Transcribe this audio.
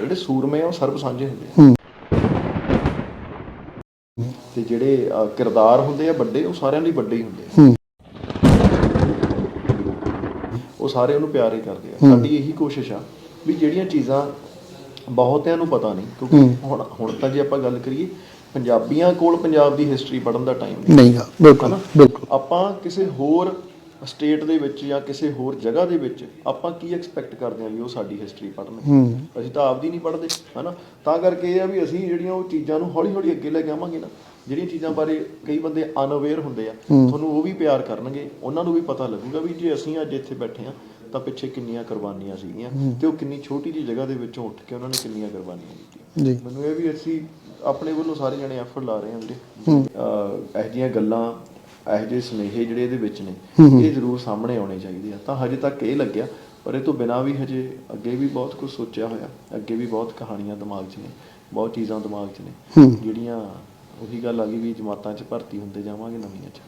ਜਿਹੜੇ ਸੂਰਮੇ ਆ ਉਹ ਸਰਬ ਸਾਂਝੇ ਹੁੰਦੇ ਆ। ਤੇ ਜਿਹੜੇ ਅ, ਕਿਰਦਾਰ ਹੁੰਦੇ ਆ ਵੱਡੇ ਉਹ ਸਾਰਿਆਂ ਲਈ ਵੱਡੇ ਹੀ ਹੁੰਦੇ ਆ। ਉਹ ਸਾਰੇ ਉਹਨੂੰ ਪਿਆਰ ਹੀ ਕਰਦੇ ਆ। ਸਾਡੀ ਇਹੀ ਕੋਸ਼ਿਸ਼ ਆ ਵੀ ਜਿਹੜੀਆਂ ਚੀਜ਼ਾਂ ਬਹੁਤਿਆਂ ਨੂੰ ਪਤਾ ਨਹੀਂ ਕਿਉਂਕਿ ਹੁਣ ਹੁਣ ਤਾਂ ਜੇ ਆਪਾਂ ਗੱਲ ਕਰੀਏ ਪੰਜਾਬੀਆਂ ਕੋਲ ਪੰਜਾਬ ਦੀ ਹਿਸਟਰੀ ਪੜ੍ਹਨ ਦਾ ਟਾਈਮ ਨਹੀਂ। ਨਹੀਂਗਾ ਬਿਲਕੁਲ? ਬਿਲਕੁਲ। ਆਪਾਂ ਕਿਸੇ ਹੋਰ ਸਟੇਟ ਦੇ ਵਿੱਚ ਜਾਂ ਕਿਸੇ ਹੋਰ ਜਗ੍ਹਾ ਦੇ ਵਿੱਚ ਆਪਾਂ ਕੀ ਐਕਸਪੈਕਟ ਕਰਦੇ ਹਾਂ ਵੀ ਉਹ ਸਾਡੀ ਹਿਸਟਰੀ ਪੜ੍ਹਨ? ਅਸੀਂ ਤਾਂ ਆਪਦੀ ਨਹੀਂ ਪੜ੍ਹਦੇ ਹਨਾ? ਤਾਂ ਕਰਕੇ ਇਹ ਆ ਵੀ ਅਸੀਂ ਜਿਹੜੀਆਂ ਉਹ ਚੀਜ਼ਾਂ ਨੂੰ ਹੌਲੀ ਹੌਲੀ ਅੱਗੇ ਲੈ ਕੇ ਆਵਾਂਗੇ ਨਾ। ਜਿਹੜੀਆਂ ਚੀਜ਼ਾਂ ਬਾਰੇ ਕਈ ਬੰਦੇ ਅਨਅਵੇਅਰ ਹੁੰਦੇ ਆ ਤੁਹਾਨੂੰ ਉਹ ਵੀ ਪਿਆਰ ਕਰਨਗੇ ਉਹਨਾਂ ਨੂੰ ਵੀ ਪਤਾ ਲੱਗੂਗਾ ਵੀ ਜੇ ਅਸੀਂ ਅੱਜ ਇੱਥੇ ਬੈਠੇ ਆ ਤਾਂ ਪਿੱਛੇ ਕਿੰਨੀਆਂ ਕੁਰਬਾਨੀਆਂ ਸੀਗੀਆਂ ਤੇ ਉਹ ਕਿੰਨੀ ਛੋਟੀ ਜਿਹੀ ਜਗ੍ਹਾ ਦੇ ਵਿੱਚੋਂ ਉੱਠ ਕੇ ਉਹਨਾਂ ਨੇ ਕਿੰਨੀਆਂ ਕੁਰਬਾਨੀਆਂ ਕੀਤੀਆਂ। ਜੀ। ਮੈਨੂੰ ਇਹ ਵੀ ਅਸੀਂ ਆਪਣੇ ਵੱਲੋਂ ਸਾਰੇ ਜਣੇ ਐਫਰਟ ਲਾ ਰਹੇ ਹਾਂ ਵੀਰੇ। ਇਹੋ ਜਿਹੀਆਂ ਗੱਲਾਂ ਇਹੋ ਜਿਹੇ ਸੁਨੇਹੇ ਜਿਹੜੇ ਇਹਦੇ ਵਿੱਚ ਨੇ ਇਹ ਜ਼ਰੂਰ ਸਾਹਮਣੇ ਆਉਣੇ ਚਾਹੀਦੇ ਆ। ਤਾਂ ਹਜੇ ਤੱਕ ਇਹ ਲੱਗਿਆ ਪਰ ਇਹ ਤੋਂ ਬਿਨਾਂ ਵੀ ਹਜੇ ਅੱਗੇ ਵੀ ਬਹੁਤ ਕੁਝ ਸੋਚਿਆ ਹੋਇਆ ਅੱਗੇ ਵੀ ਬਹੁਤ ਕਹਾਣੀਆਂ ਦਿਮਾਗ 'ਚ ਨੇ ਬਹੁਤ ਚੀਜ਼ਾਂ ਦਿਮਾਗ 'ਚ ਨੇ ਜਿਹੜੀਆਂ ਉਹੀ ਗੱਲ ਆ ਗਈ ਵੀ ਜਮਾਤਾਂ 'ਚ ਭਰਤੀ ਹੁੰਦੇ ਜਾਵਾਂਗੇ ਨਵੀਆਂ 'ਚ।